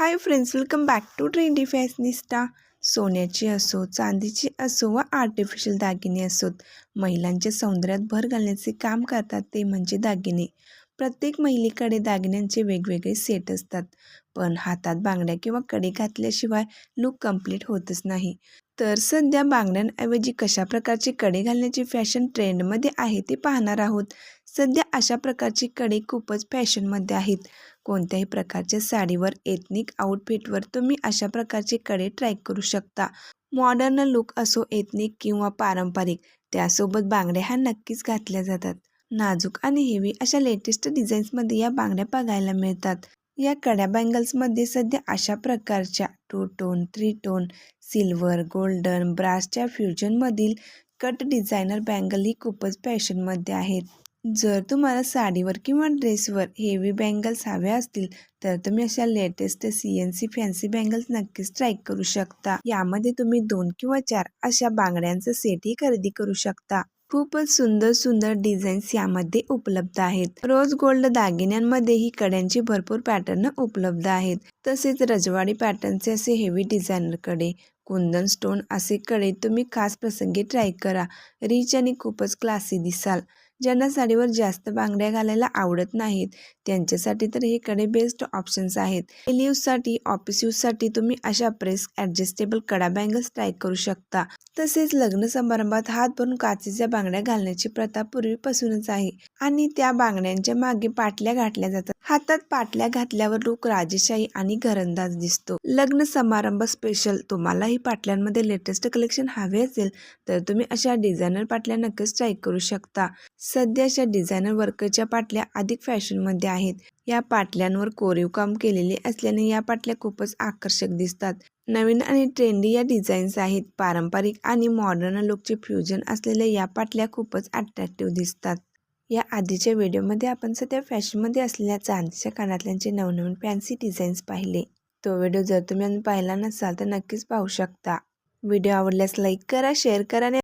Hi friends welcome back to trendy fashionista सोन्याची असो चांदीची असो व आर्टिफिशियल दागिने असोत. महिलांच्या सौंदर्यात भर घालण्याचे काम करतात ते म्हणजे दागिने. प्रत्येक महिलेकडे दागिन्यांचे वेगवेगळे सेट असतात. पण हातात बांगड्या किंवा कडे घातल्याशिवाय लुक कंप्लीट होतच नाही. तर सध्या बांगड्यांऐवजी कशा प्रकारचे कडे घालण्याची फॅशन ट्रेंडमध्ये आहे ते पाहणार आहोत. सध्या अशा प्रकारची कडे खूपच फॅशनमध्ये आहेत. कोणत्याही प्रकारच्या साडीवर एथनिक आउटफिटवर तुम्ही अशा प्रकारचे कडे ट्राय करू शकता. मॉडर्न लुक असो एथनिक किंवा पारंपरिक त्यासोबत बांगड्या ह्या नक्कीच घातल्या जातात. नाजूक आणि हेवी अशा लेटेस्ट डिझाईन्समध्ये या बांगड्या बघायला मिळतात. या कड्या बँगल्समध्ये सध्या अशा प्रकारच्या two tone three tone silver golden ब्रासच्या फ्युजनमधील कट डिझायनर बँगल ही खूपच फॅशनमध्ये आहेत. जर तुम्हाला साडीवर किंवा ड्रेसवर हेवी बँगल्स हव्या असतील तर तुम्ही अशा latest C N C fancy bangles नक्कीच ट्राय करू शकता. यामध्ये तुम्ही दोन किंवा चार अशा बांगड्यांचं सेटही खरेदी करू शकता. खूपच सुंदर सुंदर डिझाईन्स यामध्ये उपलब्ध आहेत. रोज गोल्ड दागिन्यांमध्येही कड्यांची भरपूर पॅटर्न उपलब्ध आहेत. तसेच रजवाडी पॅटर्नचे असे हेवी डिझाईनरकडे कुंदन स्टोन असे कडे तुम्ही खास प्रसंगी ट्राय करा. रिच आणि खूपच क्लासी दिसाल. ज्यांना साडीवर जास्त बांगड्या घालायला आवडत नाहीत. त्यांच्यासाठी तर हे कडे बेस्ट ऑप्शन्स आहेत डेली यूजसाठी ऑफिस यूजसाठी तुम्ही अशा प्रेस ॲडजस्टेबल कडा बँगल्स ट्राय करू शकता. तसेच लग्न समारंभात हात भरून काचेच्या बांगड्या घालण्याची प्रथा पूर्वीपासूनच आहे. आणि त्या बांगड्यांच्या मागे पाटल्या घातल्या जातात. हातात पाटल्या घातल्यावर लोक राजेशाही आणि घरंदाज दिसतो. लग्न समारंभ स्पेशल तुम्हालाही पाटल्यांमध्ये लेटेस्ट कलेक्शन हवे असेल तर तुम्ही अशा डिझायनर पाटल्या नक्कीच ट्राय करू शकता. सध्या अशा डिझायनर वर्कच्या पाटल्या अधिक फॅशनमध्ये आहेत. या पाटल्यांवर कोरीव काम केलेले असल्याने या पाटल्या खूपच आकर्षक दिसतात. नवीन आणि ट्रेंडी या डिझाईन्स आहेत. पारंपरिक आणि मॉडर्न लुकचे फ्युजन असलेल्या या पाटल्या खूपच अट्रॅक्टिव्ह दिसतात. या आधीच्या व्हिडिओमध्ये आपण सध्या फॅशनमध्ये असलेल्या चांदीच्या कानातल्यांचे नवनवीन फॅन्सी डिझाईन्स पाहिले. तो व्हिडिओ जर तुम्ही अजून पाहिला नसाल तर नक्कीच पाहू शकता. व्हिडिओ आवडल्यास लाईक करा शेअर करा आणि